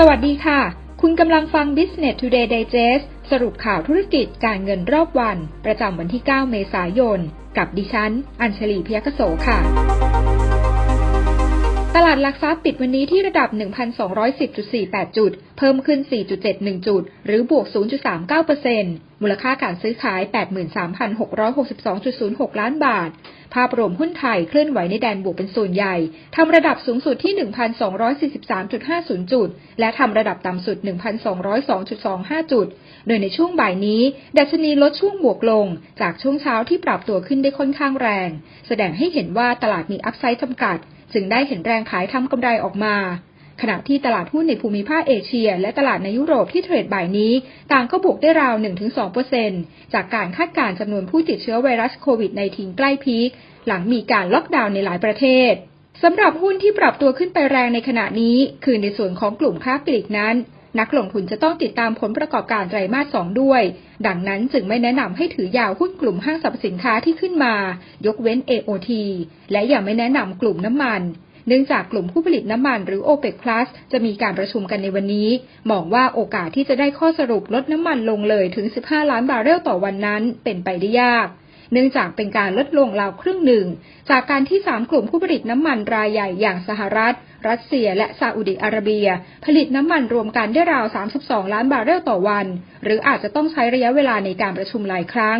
สวัสดีค่ะ คุณกำลังฟัง Business Today Digest สรุปข่าวธุรกิจการเงินรอบวัน ประจำวันที่ 9 เมษายน กับดิฉัน อัญชลีพยกโสค่ะ ตลาดหลักทรัพย์ปิดวันนี้ที่ระดับ 1,210.48 จุด เพิ่มขึ้น 4.71 จุด หรือบวก 0.39%มูลค่าการซื้อขาย 83,662.06 ล้านบาท ภาพรวมหุ้นไทยเคลื่อนไหวในแดนบวกเป็นส่วนใหญ่ ทำระดับสูงสุดที่ 1,243.50 จุด และทำระดับต่ำสุด 1,202.25 จุด โดยในช่วงบ่ายนี้ ดัชนีลดช่วงบวกลง จากช่วงเช้าที่ปรับตัวขึ้นได้ค่อนข้างแรง แสดงให้เห็นว่าตลาดมีอัพไซด์จำกัด จึงได้เห็นแรงขายทำกำไรออกมา ขณะที่ตลาดหุ้นในภูมิภาคเอเชีย และตลาดในยุโรปที่เทรดบ่ายนี้ ต่างก็บวกได้ราว 1-2%จากการคาดการณ์จำนวนผู้ติดเชื้อไวรัสโควิด -19 ใกล้พีคหลังมีการล็อกดาวน์ในหลายประเทศสำหรับหุ้นที่ปรับตัวขึ้นไปแรงในขณะนี้ คือในส่วนของกลุ่มค้าปลีกนั้น นักลงทุนจะต้องติดตามผลประกอบการไตรมาส 2 ด้วย ดังนั้นจึงไม่แนะนำให้ถือยาวหุ้นกลุ่มห้างสรรพสินค้าที่ขึ้นมา ยกเว้น AOT และยังไม่แนะนำกลุ่มน้ำมัน เนื่องจากกลุ่มผู้ผลิตน้ำมันหรือ OPEC Plus จะมีการประชุมกันในวันนี้ มองว่าโอกาสที่จะได้ข้อสรุปลดน้ำมันลงเลยถึง 15 ล้านบาร์เรลต่อวันนั้นเป็นไปได้ยากเนื่องจากเป็นการลดลงราวครึ่งหนึ่ง จากการที่ 3 กลุ่มผู้ผลิตน้ำมันรายใหญ่อย่างสหรัฐ รัสเซีย และซาอุดิอาระเบีย ผลิตน้ำมันรวมกันได้ราว 32 ล้านบาร์เรลต่อวัน หรืออาจจะต้องใช้ระยะเวลาในการประชุมหลายครั้ง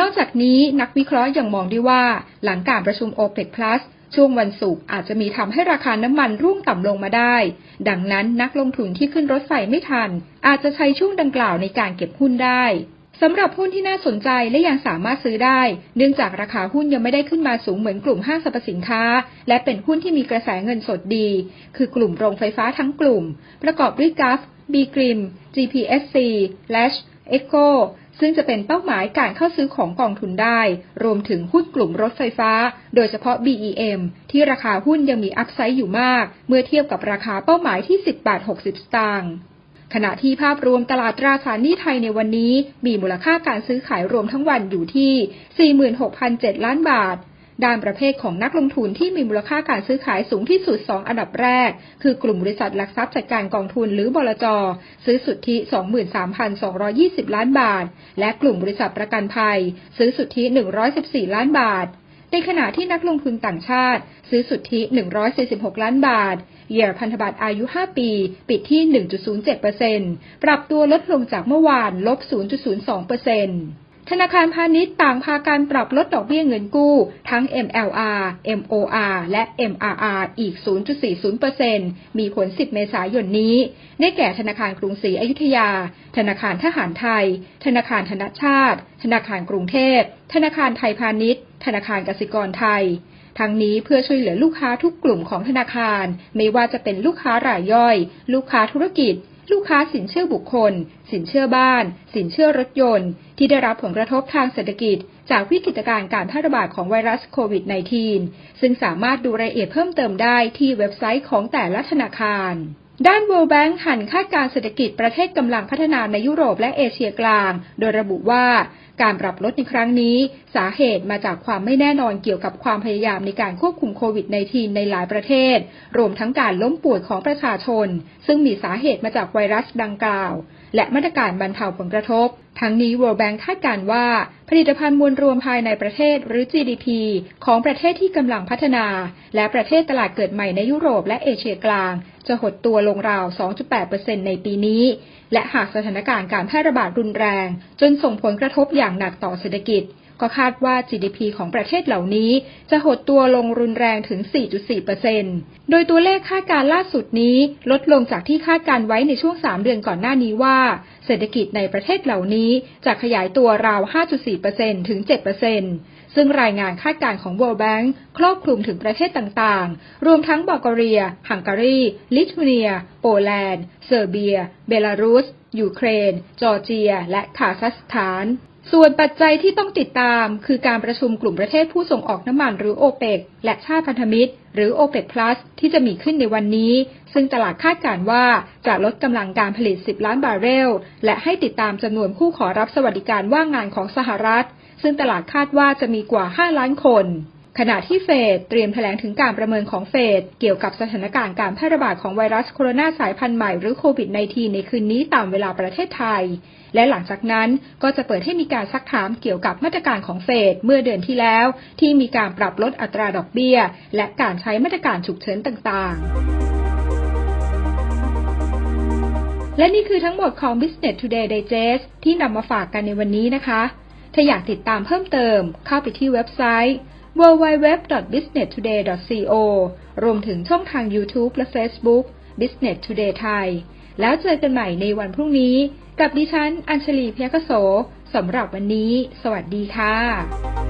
นอกจากนี้นักวิเคราะห์ยังมองด้วยว่า หลังการประชุม OPEC Plus ช่วงวันศุกร์อาจจะมีทำให้ราคาน้ำมันร่วงต่ำลงมาได้ ดังนั้นนักลงทุนที่ขึ้นรถไฟไม่ทัน อาจจะใช้ช่วงดังกล่าวในการเก็บหุ้นได้สำหรับหุ้นที่น่าสนใจและยังสามารถซื้อได้ เนื่องจากราคาหุ้นยังไม่ได้ขึ้นมาสูงเหมือนกลุ่มห้างสรรพสินค้า และเป็นหุ้นที่มีกระแสเงินสดดี คือกลุ่มโรงไฟฟ้าทั้งกลุ่ม ประกอบด้วยกัฟบีกริม GPSC Lash Echo ซึ่งจะเป็นเป้าหมายการเข้าซื้อของกองทุนได้ รวมถึงหุ้นกลุ่มรถไฟฟ้า โดยเฉพาะ BEM ที่ราคาหุ้นยังมีอัพไซด์อยู่มาก เมื่อเทียบกับราคาเป้าหมายที่ 10 บาท 60 สตางค์ขณะที่ภาพรวมตลาดตราสารหนี้ไทยในวันนี้ มีมูลค่าการซื้อขายรวมทั้งวันอยู่ที่ 46,007 ล้านบาท ด้านประเภทของนักลงทุนที่มีมูลค่าการซื้อขายสูงที่สุด 2 อันดับแรก คือกลุ่มบริษัทหลักทรัพย์จัดการกองทุนหรือบลจ ซื้อสุทธิ 23,220 ล้านบาท และกลุ่มบริษัทประกันภัย ซื้อสุทธิ 114 ล้านบาท ในขณะที่นักลงทุนต่างชาติ ซื้อสุทธิ 146 ล้านบาทเยียร์พันธบัตรอายุ 5 ปี ปิดที่ 1.07%ปรับตัวลดลงจากเมื่อวานลบ 0.02% ธนาคารพาณิชย์ต่างพาการปรับลดดอกเบี้ยเงินกู้ ทั้ง MLR MOR และ MRR อีก 0.40%มีผล 10 เมษายนนี้ ได้แก่ธนาคารกรุงศรีอยุธยา ธนาคารทหารไทย ธนาคารธนชาติ ธนาคารกรุงเทพ ธนาคารไทยพาณิชย์ ธนาคารกสิกรไทยทั้งนี้เพื่อช่วยเหลือลูกค้าทุกกลุ่มของธนาคาร ไม่ว่าจะเป็นลูกค้ารายย่อย ลูกค้าธุรกิจ ลูกค้าสินเชื่อบุคคล สินเชื่อบ้าน สินเชื่อรถยนต์ ที่ได้รับผลกระทบทางเศรษฐกิจ จากวิกฤตการณ์การแพร่ระบาดของไวรัสโควิด -19 ซึ่งสามารถดูรายละเอียดเพิ่มเติมได้ที่เว็บไซต์ของแต่ละธนาคารด้าน World Bank หันคาดการเศรษฐกิจประเทศกำลังพัฒนาในยุโรปและเอเชียกลาง โดยระบุว่าการปรับลดในครั้งนี้ สาเหตุมาจากความไม่แน่นอนเกี่ยวกับความพยายามในการควบคุมโควิด -19 ในหลายประเทศ รวมทั้งการล้มป่วยของประชาชน ซึ่งมีสาเหตุมาจากไวรัสดังกล่าว และมาตรการบรรเทาผลกระทบ ทั้งนี้ World Bank คาดการว่า ผลิตภัณฑ์มวลรวมภายในประเทศหรือ GDP ของประเทศที่กำลังพัฒนา และประเทศตลาดเกิดใหม่ในยุโรปและเอเชียกลาง จะหดตัวลงราว 2.8%ในปีนี้ และหากสถานการณ์การแพร่ระบาดรุนแรง จนส่งผลกระทบอย่างหนักต่อเศรษฐกิจ ก็คาดว่า GDP ของประเทศเหล่านี้ จะหดตัวลงรุนแรงถึง 4.4%โดยตัวเลขคาดการล่าสุดนี้ลดลงจากที่คาดการไว้ในช่วง 3 เดือนก่อนหน้านี้ว่า เศรษฐกิจในประเทศเหล่านี้จะขยายตัวราว 5.4%ถึง 7%ซึ่งรายงานคาดการณ์ของ World Bank ครอบคลุมถึงประเทศต่างๆ รวมทั้งบัลแกเรีย ฮังการี ลิทัวเนีย โปแลนด์ เซอร์เบีย เบลารุส ยูเครน จอร์เจีย และคาซัคสถาน ส่วนปัจจัยที่ต้องติดตาม คือการประชุมกลุ่มประเทศผู้ส่งออกน้ำมันหรือโอเปกและชาติพันธมิตร หรือโอเปก Plus ที่จะมีขึ้นในวันนี้ ซึ่งตลาดคาดการว่าจะลดกำลังการผลิต 10 ล้านบาร์เรล และให้ติดตามจำนวนผู้ขอรับสวัสดิการว่างงานของสหรัฐ ซึ่งตลาดคาดว่าจะมีกว่า 5 ล้านคน ขณะที่เฟดเตรียมแถลงถึงการประเมินของเฟดเกี่ยวกับสถานการณ์การแพร่ระบาดของไวรัสโคโรนาสายพันธุ์ใหม่หรือโควิด -19 ในคืนนี้ตามเวลาประเทศไทย และหลังจากนั้นก็จะเปิดให้มีการซักถามเกี่ยวกับมาตรการของเฟดเมื่อเดือนที่แล้ว ที่มีการปรับลดอัตราดอกเบี้ย และการใช้มาตรการฉุกเฉินต่างๆและนี่คือทั้งหมดของ Business Today Digest ที่นำมาฝากกันในวันนี้นะคะ ถ้าอยากติดตามเพิ่มเติมเข้าไปที่เว็บไซต์ www.businesstoday.co รวมถึงช่องทาง YouTube และ Facebook Business Today Thai แล้วเจอกันใหม่ในวันพรุ่งนี้ กับดิฉัน อัญชลีเพียกโส สำหรับวันนี้ สวัสดีค่ะ